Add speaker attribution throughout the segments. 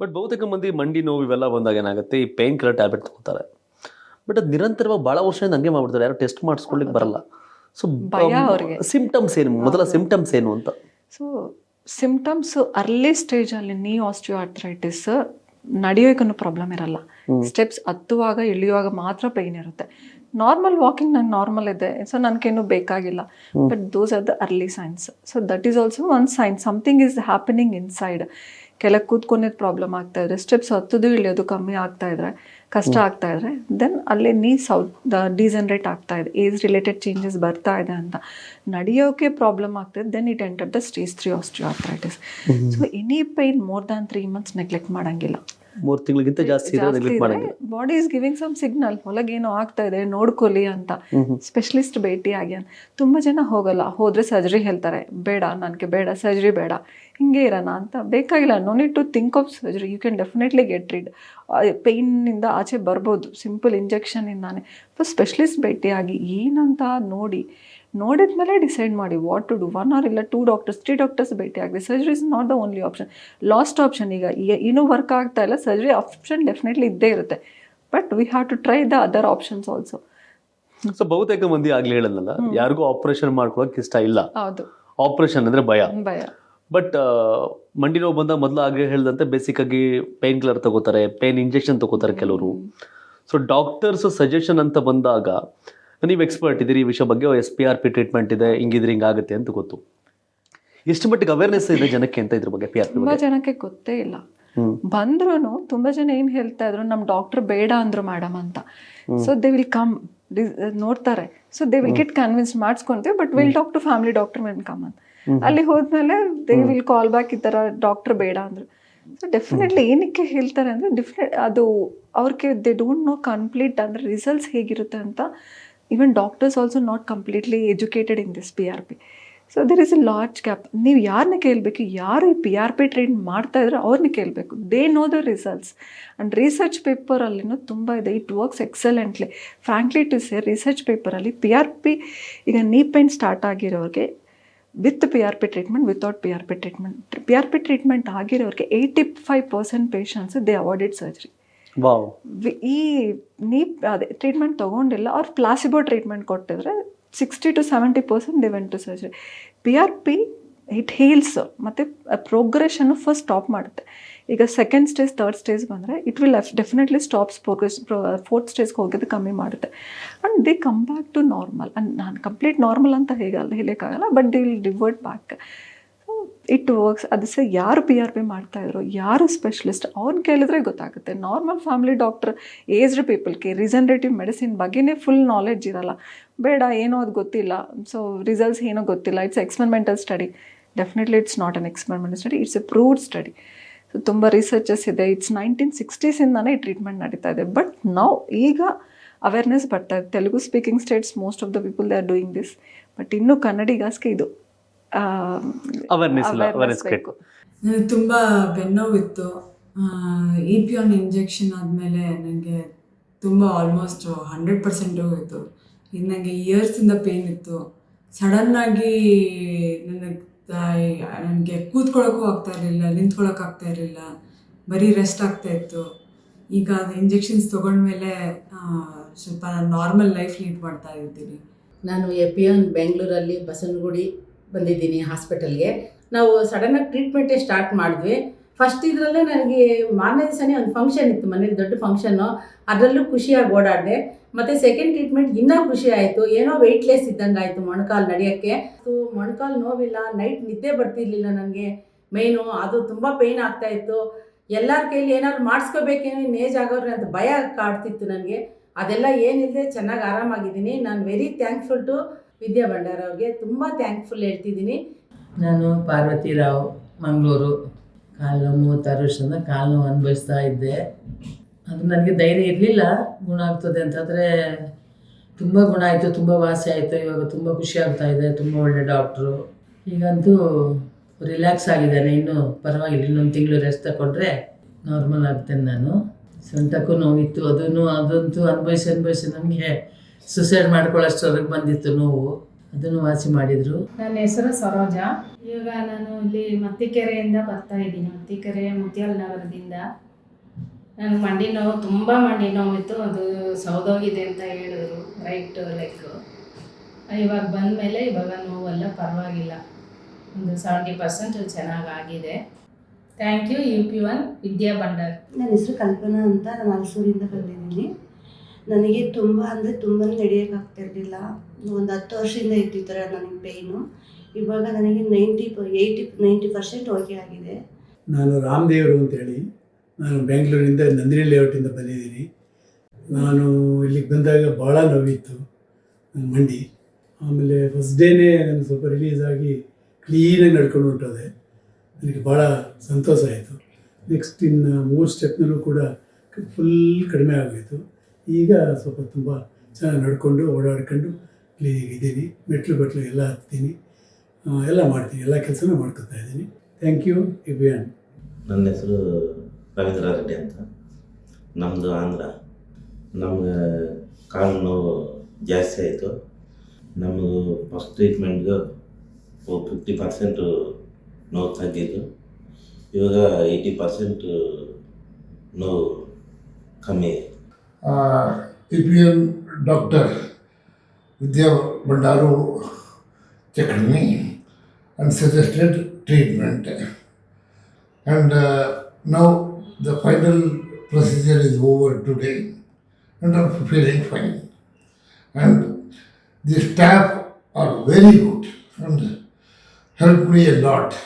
Speaker 1: But ಬಹುತೇಕ ಮಂದಿ ಮಂಡಿ ನೋವು ಇವೆಲ್ಲ ಬಂದಾಗ ಏನಾಗುತ್ತೆ? ಈ ಪೇನ್ ಕಿಲ್ಲರ್ ಟ್ಯಾಬ್ಲೆಟ್ ತಗೋತಾರೆ. ಬಟ್ ಅದು ನಿರಂತರವಾಗಿ ಭಾಳ ವರ್ಷದಿಂದ ಹಂಗೆ ಮಾಡ್ಬಿಡ್ತಾರೆ. ಯಾರು ಟೆಸ್ಟ್ ಮಾಡಿಸ್ಕೊಳ್ಲಿಕ್ಕೆ ಬರಲ್ಲ. ಸೊ
Speaker 2: ಭಯ ಅವ್ರಿಗೆ.
Speaker 1: ಸಿಂಪ್ಟಮ್ಸ್ ಏನು? ಮೊದಲ ಸಿಂಪ್ಟಮ್ಸ್ ಏನು ಅಂತ.
Speaker 2: ಸೊ ಸಿಂಪ್ಟಮ್ಸ್ ಅರ್ಲಿ ಸ್ಟೇಜಲ್ಲಿ ನೀ ಆಸ್ಟಿಯೋಆರ್ಥ್ರೈಟಿಸ್ ನಡೆಯೋಕ್ಕೂ ಪ್ರಾಬ್ಲಮ್ ಇರಲ್ಲ. ಸ್ಟೆಪ್ಸ್ ಹತ್ತುವಾಗ ಇಳಿಯುವಾಗ ಮಾತ್ರ ಪೈನ್ ಇರುತ್ತೆ. ನಾರ್ಮಲ್ ವಾಕಿಂಗ್ ನಂಗೆ ನಾರ್ಮಲ್ ಇದೆ. ಸೊ ನನಗೇನು ಬೇಕಾಗಿಲ್ಲ. But those are the early signs so that is also one signs something is happening inside ಕೆಳಗೆ ಕೂತ್ಕೊಂಡಿದ್ದು ಪ್ರಾಬ್ಲಮ್ ಆಗ್ತಾ ಇದ್ರೆ ಸ್ಟೆಪ್ಸ್ ಹತ್ತದು ಇಳಿಯೋದು ಕಮ್ಮಿ ಆಗ್ತಾ ಇದ್ರೆ ಕಷ್ಟ ಆಗ್ತಾ ಇದ್ರೆ ದೆನ್ ಅಲ್ಲಿ ನೀ ಸೌತ್ ಡಿಜನರೇಟ್ ಆಗ್ತಾ ಇದೆ. ಏಜ್ ರಿಲೇಟೆಡ್ ಚೇಂಜಸ್ ಬರ್ತಾ ಇದೆ ಅಂತ. ನಡೆಯೋಕೆ ಪ್ರಾಬ್ಲಮ್ ಆಗ್ತದೆ then it enter the stage three osteoarthritis so any pain more than three months neglect ಮಾಡಂಗಿಲ್ಲ.
Speaker 1: ಮೂರು ತಿಂಗಳಿಗಿಂತ ಜಾಸ್ತಿ
Speaker 2: body is giving some signal ಹೊಲಗೇನೋ ಆಗ್ತಾ ಇದೆ ನೋಡ್ಕೊಳ್ಳಿ ಅಂತ. ಸ್ಪೆಷಲಿಸ್ಟ್ ಭೇಟಿ ಆಗಿ ಅಂತ ತುಂಬ ಜನ ಹೋಗಲ್ಲ ಹೋದ್ರೆ ಸರ್ಜರಿ ಹೇಳ್ತಾರೆ ಬೇಡ ನನಗೆ ಬೇಡ ಸರ್ಜರಿ ಬೇಡ. ಹಿಂಗೆ ಇರೋಣ ಅಂತ. ಬೇಕಾಗಿಲ್ಲ no need to think of surgery you can definitely get rid ಪೇಯ್ನಿಂದ ಆಚೆ ಬರ್ಬೋದು. ಸಿಂಪಲ್ ಇಂಜೆಕ್ಷನಿಂದಾನೆ ಫಸ್ಟ್ ಸ್ಪೆಷಲಿಸ್ಟ್ ಭೇಟಿಯಾಗಿ ಏನಂತ ನೋಡಿ ನೋಡಿದ ಮೇಲೆ ಡಿಸೈಡ್ ಮಾಡಿ what to do one or ಇಲ್ಲ ಟೂ ಡಾಕ್ಟರ್ಸ್ ತ್ರೀ ಡಾಕ್ಟರ್ಸ್ ಭೇಟಿ ಆಗಲಿ surgery is not the only option last option ಈಗ ಏನೂ ವರ್ಕ್ ಆಗ್ತಾ ಇಲ್ಲ. ಸರ್ಜರಿ ಆಪ್ಷನ್ ಡೆಫಿನೆಟ್ಲಿ ಇದ್ದೇ ಇರುತ್ತೆ. But we have to try the other options also
Speaker 1: so ಬಹುತೇಕ ಮಂದಿ ಆಗ್ಲಿ ಹೇಳಲ್ಲ ಯಾರಿಗೂ ಆಪರೇಷನ್ ಮಾಡ್ಕೊಳಕ್ ಇಷ್ಟ ಇಲ್ಲ.
Speaker 2: ಹೌದು.
Speaker 1: ಆಪರೇಷನ್ ಅಂದ್ರೆ ಭಯ.
Speaker 2: ಭಯ.
Speaker 1: ಬಟ್ ಮಂಡಿ ನೋವು ಬಂದಾಗ ಮೊದಲು ಆಗ ಹೇಳಿದಂತೆ ಬೇಸಿಕ್ ಆಗಿ ಪೇನ್ ಕಿಲ್ಲರ್ ತಗೋತಾರೆ ಪೇನ್ ಇಂಜೆಕ್ಷನ್ ತಗೋತಾರೆ ಕೆಲವರು. ಸೊ ಡಾಕ್ಟರ್ಸ್ ಸಜೆಷನ್ ಅಂತ ಬಂದಾಗ ನೀವು ಎಕ್ಸ್ಪರ್ಟ್ ಇದ್ದೀರಿ ಈ ವಿಷಯ ಬಗ್ಗೆ S P R P treatment ಇದೆ ಹಿಂಗಿದ್ರೆ ಹಿಂಗಾಗುತ್ತೆ ಅಂತ ಗೊತ್ತು. ಎಷ್ಟು ಮಟ್ಟಿಗೆ ಅವೇರ್ನೆಸ್ ಇದೆ ಜನಕ್ಕೆ ಅಂತ ಇದ್ರ ಬಗ್ಗೆ ಪಿ ಆರ್ ಪಿ
Speaker 2: ತುಂಬಾ ಜನಕ್ಕೆ ಗೊತ್ತೇ ಇಲ್ಲ. ಬಂದ್ರು ತುಂಬಾ ಜನ ಏನ್ ಹೇಳ್ತಾ ಇದ್ರು ನಮ್ ಡಾಕ್ಟರ್ ಬೇಡ ಅಂದ್ರು ಮೇಡಮ್ ಅಂತ. ಸೊ ದೇ ವಿಲ್ ಕಮ್ ನೋಡ್ತಾರೆ. So they will get convince ಮಾಡಿಸ್ಕೊಂತೀವಿ but will talk to family doctor men come ಅಂತ. ಅಲ್ಲಿ ಹೋದ್ಮೇಲೆ ದೇ ವಿಲ್ ಕಾಲ್ ಬ್ಯಾಕ್ ಈ ತರ ಡಾಕ್ಟರ್ ಬೇಡ ಅಂದ್ರು. ಸೊ ಡೆಫಿನೆಟ್ಲಿ ಏನಕ್ಕೆ ಹೇಳ್ತಾರೆ ಅಂದ್ರೆ ಡಿಫ್ರೆಂಟ್ ಅದು ಅವ್ರಿಗೆ ದೇ ಡೋಂಟ್ ನೋ ಕಂಪ್ಲೀಟ್ ಅಂದ್ರೆ ರಿಸಲ್ಟ್ಸ್ ಹೇಗಿರುತ್ತೆ ಅಂತ even doctors also not completely educated in this P R P so there is a large gap ನೀವು ಯಾರನ್ನ ಕೇಳಬೇಕು ಯಾರು ಈ ಪಿ ಆರ್ ಪಿ ಟ್ರೈನ್ ಮಾಡ್ತಾ ಇದ್ರೆ ಅವ್ರನ್ನ ಕೇಳಬೇಕು. They know the results and research ಪೇಪರಲ್ಲಿನೂ ತುಂಬ ಇದೆ. It works excellently frankly to say research ಪೇಪರಲ್ಲಿ ಪಿ ಆರ್ ಪಿ ಈಗ knee pain start ಆಗಿರೋರಿಗೆ with P R P treatment without P R P treatment P R P treatment ಆಗಿರೋರಿಗೆ eighty five percent patients they avoided surgery ಈ knee ಅದೇ treatment ತೊಗೊಂಡಿಲ್ಲ ಅವ್ರು placebo treatment ಕೊಟ್ಟಿದ್ರೆ sixty to seventy percent went to surgery P R P it heals ಮತ್ತು ಪ್ರೋಗ್ರೆಷನ್ನು first stop ಮಾಡುತ್ತೆ. ಈಗ second stage third stage ಬಂದರೆ it will definitely stops progress fourth ಸ್ಟೇಜ್ಗೆ ಹೋಗೋದು ಕಮ್ಮಿ ಮಾಡುತ್ತೆ. And they come back to normal and ನಾನು complete normal ಅಂತ ಹೇಗಲ್ಲ ಹೇಳೋಕ್ಕಾಗಲ್ಲ but they will divert back it works ಅದು ಸಹ ಯಾರು ಪಿ ಆರ್ ಪಿ ಮಾಡ್ತಾಯಿದ್ರು ಯಾರು ಸ್ಪೆಷಲಿಸ್ಟ್ ಅವ್ರನ್ನ ಕೇಳಿದ್ರೆ ಗೊತ್ತಾಗುತ್ತೆ. ನಾರ್ಮಲ್ ಫ್ಯಾಮಿಲಿ ಡಾಕ್ಟರ್ ಏಜ್ಡ್ ಪೀಪಲ್ಗೆ ರಿಸನ್ರೇಟಿವ್ ಮೆಡಿಸಿನ್ ಬಗ್ಗೆನೇ ಫುಲ್ ನಾಲೆಡ್ಜ್ ಇರಲ್ಲ. ಬೇಡ, ಏನೋ ಅದು ಗೊತ್ತಿಲ್ಲ. ಸೊ ರಿಸಲ್ಟ್ಸ್ ಏನೋ ಗೊತ್ತಿಲ್ಲ. It's experimental study definitely it's not an experimental study it's a proved study so ತುಂಬ ರಿಸರ್ಚಸ್ ಇದೆ. ಇಟ್ಸ್ ನೈನ್ಟೀನ್ ಸಿಕ್ಸ್ಟೀಸಿಂದಾನೇ ಈ ಟ್ರೀಟ್ಮೆಂಟ್ ನಡೀತಾ ಇದೆ. ಬಟ್ ನಾವು ಈಗ ಅವೇರ್ನೆಸ್ ಬರ್ತಾ ಇದೆ. Telugu speaking states most of the people they are doing this but ಇನ್ನೂ ಕನ್ನಡಿಗಾಸ್ಗೆ ಇದು
Speaker 1: ಅವೇರ್ನೆಸ್ ಇಲ್ಲ ಅವೇರ್ನೆಸ್
Speaker 2: ಬೇಕು.
Speaker 3: ನನಗೆ ತುಂಬ ಬೆನ್ನೋವಿತ್ತು. ಇ ಪಿ ಆನ್ ಇಂಜೆಕ್ಷನ್ ಆದಮೇಲೆ ನನಗೆ ತುಂಬ ಆಲ್ಮೋಸ್ಟ್ ಹಂಡ್ರೆಡ್ ಪರ್ಸೆಂಟ್ ಹೋಗಿತ್ತು ಇದು ನನಗೆ ಇಯರ್ಸಿಂದ ಪೇನ್ ಇತ್ತು. ಸಡನ್ನಾಗಿ ನನಗೆ ನನಗೆ ಕೂತ್ಕೊಳ್ಳೋಕ್ಕೂ ಆಗ್ತಾ ಇರಲಿಲ್ಲ ನಿಂತ್ಕೊಳ್ಳೋಕೆ ಆಗ್ತಾ ಇರಲಿಲ್ಲ, ಬರೀ ರೆಸ್ಟ್ ಆಗ್ತಾ ಇತ್ತು. ಈಗ ಅದು ಇಂಜೆಕ್ಷನ್ಸ್ ತೊಗೊಂಡ್ಮೇಲೆ ಸ್ವಲ್ಪ ಸ್ವಲ್ಪ ನಾರ್ಮಲ್ ಲೈಫ್ ಲೀಡ್ ಮಾಡ್ತಾ ಇದ್ದೀನಿ.
Speaker 4: ನಾನು ಎ ಪಿ ಎನ್ ಬೆಂಗಳೂರಲ್ಲಿ ಬಸವನಗುಡಿ ಬಂದಿದ್ದೀನಿ ಹಾಸ್ಪಿಟಲ್ಗೆ ನಾವು ಸಡನ್ನಾಗಿ ಟ್ರೀಟ್ಮೆಂಟೇ ಸ್ಟಾರ್ಟ್ ಮಾಡಿದ್ವಿ. ಫಸ್ಟ್ ಇದರಲ್ಲೇ ನನಗೆ ಮಾರನೇ ದಿವಸನೇ ಒಂದು ಫಂಕ್ಷನ್ ಇತ್ತು, ಮನೇಲಿ ದೊಡ್ಡ ಫಂಕ್ಷನ್ನು ಅದರಲ್ಲೂ ಖುಷಿಯಾಗಿ ಓಡಾಡಿದೆ. ಮತ್ತು ಸೆಕೆಂಡ್ ಟ್ರೀಟ್ಮೆಂಟ್ ಇನ್ನೂ ಖುಷಿ ಆಯಿತು. ಏನೋ ವೆಯ್ಟ್ಲೆಸ್ ಇದ್ದಂಗೆ ಆಯಿತು ಮೊಣಕಾಲು ನಡೆಯೋಕ್ಕೆ. ಸೊ ಮೊಣಕಾಲು ನೋವಿಲ್ಲ ನೈಟ್ ನಿದ್ದೆ ಬರ್ತಿರ್ಲಿಲ್ಲ ನನಗೆ. ಮೇಯ್ನು ಅದು ತುಂಬ ಪೇಯ್ನ್ ಆಗ್ತಾ ಇತ್ತು. ಎಲ್ಲರ ಕೈಲಿ ಏನಾದ್ರು ಮಾಡಿಸ್ಕೋಬೇಕೇನೋ ಏಜ್ ಆಗೋರು ಅಂತ ಭಯ ಕಾಡ್ತಿತ್ತು ನನಗೆ. ಅದೆಲ್ಲ ಏನಿಲ್ಲದೆ ಚೆನ್ನಾಗಿ ಆರಾಮಾಗಿದ್ದೀನಿ. ನಾನು very thankful to Vidya Bhandara ಅವ್ರಿಗೆ. ತುಂಬ ಥ್ಯಾಂಕ್ಫುಲ್ ಹೇಳ್ತಿದ್ದೀನಿ.
Speaker 5: ನಾನು ಪಾರ್ವತಿ ರಾವ್, ಮಂಗಳೂರು. ಕಾಲು ಮೂವತ್ತಾರು ವರ್ಷದಿಂದ ಕಾಲು ಅನುಭವಿಸ್ತಾ ಇದ್ದೆ. ಅದು ನನಗೆ ಧೈರ್ಯ ಇರಲಿಲ್ಲ, ಗುಣ ಆಗ್ತದೆ ಅಂತಂದರೆ ತುಂಬ ಗುಣ ಆಯಿತು, ತುಂಬ ವಾಸಿ ಆಯಿತು. ಇವಾಗ ತುಂಬ ಖುಷಿ ಆಗ್ತಾ ಇದೆ, ತುಂಬ ಒಳ್ಳೆ ಡಾಕ್ಟ್ರು ಈಗಂತೂ ರಿಲ್ಯಾಕ್ಸ್ ಆಗಿದ್ದಾನೆ. ಇನ್ನೂ ಪರವಾಗಿಲ್ಲ, ಇನ್ನೊಂದು ತಿಂಗಳು ರೆಸ್ಟ್ ತಗೊಂಡ್ರೆ ನಾರ್ಮಲ್ ಆಗ್ತೇನೆ ನಾನು. ಸೊಂಟಕ್ಕೂ ನೋವಿತ್ತು. ಅದನ್ನು, ಅದಂತೂ ಅನುಭವಿಸಿ ಅನುಭವಿಸಿ ನನಗೆ ಸುಸೈಡ್ ಮಾಡ್ಕೊಳ್ಳೋಷ್ಟವರೆಗೆ ಬಂದಿತ್ತು ನೋವು. ಅದನ್ನು ವಾಸಿ ಮಾಡಿದರು.
Speaker 6: ನನ್ನ ಹೆಸರು ಸರೋಜ. ಇವಾಗ ನಾನು ಇಲ್ಲಿ ಮತ್ತಿಕೆರೆಯಿಂದ ಬರ್ತಾ ಇದ್ದೀನಿ. ಮತ್ತಿಕೆರೆ ಮುತ್ಯಾಲ್ ನಗರದಿಂದ. ನನಗೆ ಮಂಡಿ ನೋವು ತುಂಬ ಮಂಡಿ ನೋವಿತ್ತು. ಅದು ಸೌದೋಗಿದೆ ಅಂತ ಹೇಳಿದ್ರು ರೈಟ್ ಲೆಗ್ಗು ಇವಾಗ ಬಂದಮೇಲೆ ಇವಾಗ ನೋವೆಲ್ಲ ಪರವಾಗಿಲ್ಲ. ಒಂದು ಸೆವೆಂಟಿ ಪರ್ಸೆಂಟ್ ಚೆನ್ನಾಗಾಗಿದೆ. Thank you you P one Vidya Bhandar.
Speaker 7: ನನ್ನ ಹೆಸರು ಕಲ್ಪನಾ ಅಂತ ನಾನು ಹಲಸೂರಿಂದ ಬಂದಿದ್ದೀನಿ. ನನಗೆ ತುಂಬ ಅಂದರೆ ತುಂಬ ನಡೆಯೋಕ್ಕಾಗ್ತಿರ್ಲಿಲ್ಲ ಒಂದು ಹತ್ತು ವರ್ಷದಿಂದ ಇತ್ತು ಈ ಥರ ನನಗೆ ಪೇಯ್ನು ಇವಾಗ ನನಗೆ ninety eighty ninety percent okay ಆಗಿದೆ.
Speaker 8: ನಾನು ರಾಮದೇವರು ಅಂತೇಳಿ. ನಾನು ಬೆಂಗಳೂರಿಂದ ನಂದಿನಿ ಲೇಔಟಿಂದ ಬಂದಿದ್ದೀನಿ. ನಾನು ಇಲ್ಲಿಗೆ ಬಂದಾಗ ಭಾಳ ನೋವಿತ್ತು ಮಂಡಿ. ಆಮೇಲೆ ಫಸ್ಟ್ ಡೇನೇ ನಾನು ಸ್ವಲ್ಪ ರಿಲೀಸ್ ಆಗಿ ಕ್ಲೀನಾಗಿ ನಡ್ಕೊಂಡು ಹೊಂಟೋದೆ. ನನಗೆ ಭಾಳ ಸಂತೋಷ ಆಯಿತು. ನೆಕ್ಸ್ಟ್ ಇನ್ನು ಮೂರು ಸ್ಟೆಪ್ನಲ್ಲೂ ಕೂಡ ಫುಲ್ ಕಡಿಮೆ ಆಗೋಯಿತು. ಈಗ ಸ್ವಲ್ಪ ತುಂಬ ಚೆನ್ನಾಗಿ ನಡ್ಕೊಂಡು ಓಡಾಡ್ಕೊಂಡು ಕ್ಲೀನಿಗೆ ಇದ್ದೀನಿ. ಮೆಟ್ಲು ಬಟ್ಲು ಎಲ್ಲ ಹತ್ತೀನಿ. ಎಲ್ಲ ಮಾಡ್ತೀನಿ. ಎಲ್ಲ ಕೆಲಸನೂ ಮಾಡ್ಕೊತಾ ಇದ್ದೀನಿ. ಥ್ಯಾಂಕ್ ಯು ಇವ್ಯಾನ್
Speaker 9: ನನ್ನ ಹೆಸರು ರವೀಂದ್ರ ರೆಡ್ಡಿ ಅಂತ. ನಮ್ಮದು ಆಂಧ್ರ. ನಮ್ಗೆ ಕಾಲು ನೋವು ಜಾಸ್ತಿ ಆಯಿತು. ನಮ್ಮದು ಫಸ್ಟ್ ಟ್ರೀಟ್ಮೆಂಟ್ಗೆ ಫಿಫ್ಟಿ ಪರ್ಸೆಂಟು ನೋವು ತಗ್ಗಿದ್ದು. ಇವಾಗ ಏಯ್ಟಿ ಪರ್ಸೆಂಟ್ ನೋವು ಕಮ್ಮಿ. P
Speaker 10: P M doctor Vidya Bhandar ಚಕ್ರಮಿ and suggested treatment and now the final procedure is over today and I'm feeling fine. And the staff are very good and helped me a lot.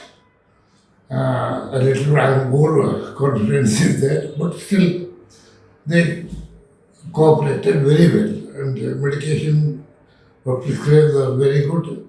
Speaker 10: Uh, a little I'm more confidence is there, but still they cooperated very well and uh, medication or prescribed are very good.